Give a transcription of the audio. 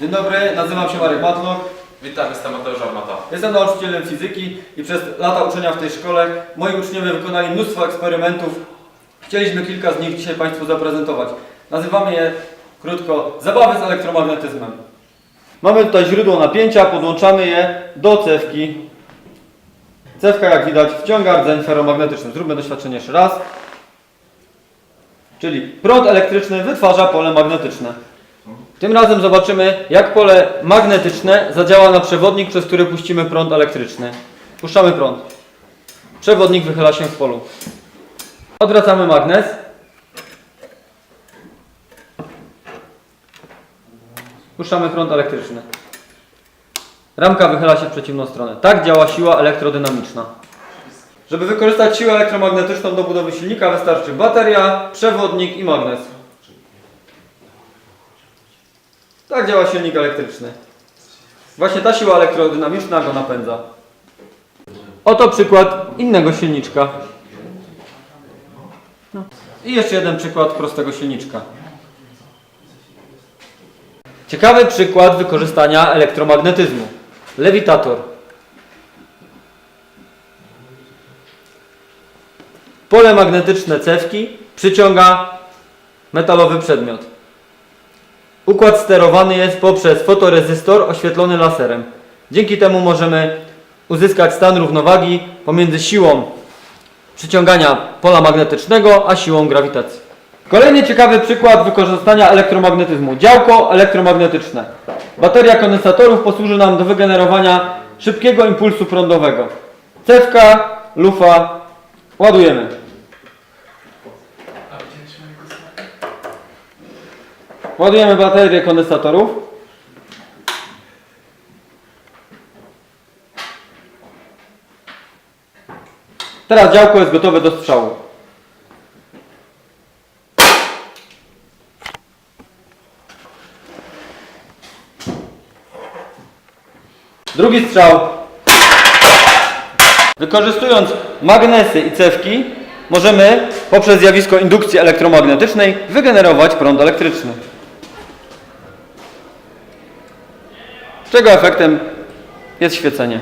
Dzień dobry, nazywam się Marek Matlock. Witam, jestem Mateusz Armata. Jestem nauczycielem fizyki i przez lata uczenia w tej szkole moi uczniowie wykonali mnóstwo eksperymentów. Chcieliśmy kilka z nich dzisiaj Państwu zaprezentować. Nazywamy je krótko zabawy z elektromagnetyzmem. Mamy tutaj źródło napięcia, podłączamy je do cewki. Cewka, jak widać, wciąga rdzeń ferromagnetyczny. Zróbmy doświadczenie jeszcze raz. Czyli prąd elektryczny wytwarza pole magnetyczne. Tym razem zobaczymy, jak pole magnetyczne zadziała na przewodnik, przez który puścimy prąd elektryczny. Puszczamy prąd. Przewodnik wychyla się w polu. Odwracamy magnes. Puszczamy prąd elektryczny. Ramka wychyla się w przeciwną stronę. Tak działa siła elektrodynamiczna. Żeby wykorzystać siłę elektromagnetyczną do budowy silnika wystarczy bateria, przewodnik i magnes. Tak działa silnik elektryczny. Właśnie ta siła elektrodynamiczna go napędza. Oto przykład innego silniczka. No. I jeszcze jeden przykład prostego silniczka. Ciekawy przykład wykorzystania elektromagnetyzmu. Lewitator. Pole magnetyczne cewki przyciąga metalowy przedmiot. Układ sterowany jest poprzez fotorezystor oświetlony laserem. Dzięki temu możemy uzyskać stan równowagi pomiędzy siłą przyciągania pola magnetycznego a siłą grawitacji. Kolejny ciekawy przykład wykorzystania elektromagnetyzmu. Działko elektromagnetyczne. Bateria kondensatorów posłuży nam do wygenerowania szybkiego impulsu prądowego. Cewka, lufa, ładujemy. Ładujemy baterię kondensatorów. Teraz działko jest gotowe do strzału. Drugi strzał. Wykorzystując magnesy i cewki możemy poprzez zjawisko indukcji elektromagnetycznej wygenerować prąd elektryczny. Czego efektem jest świecenie.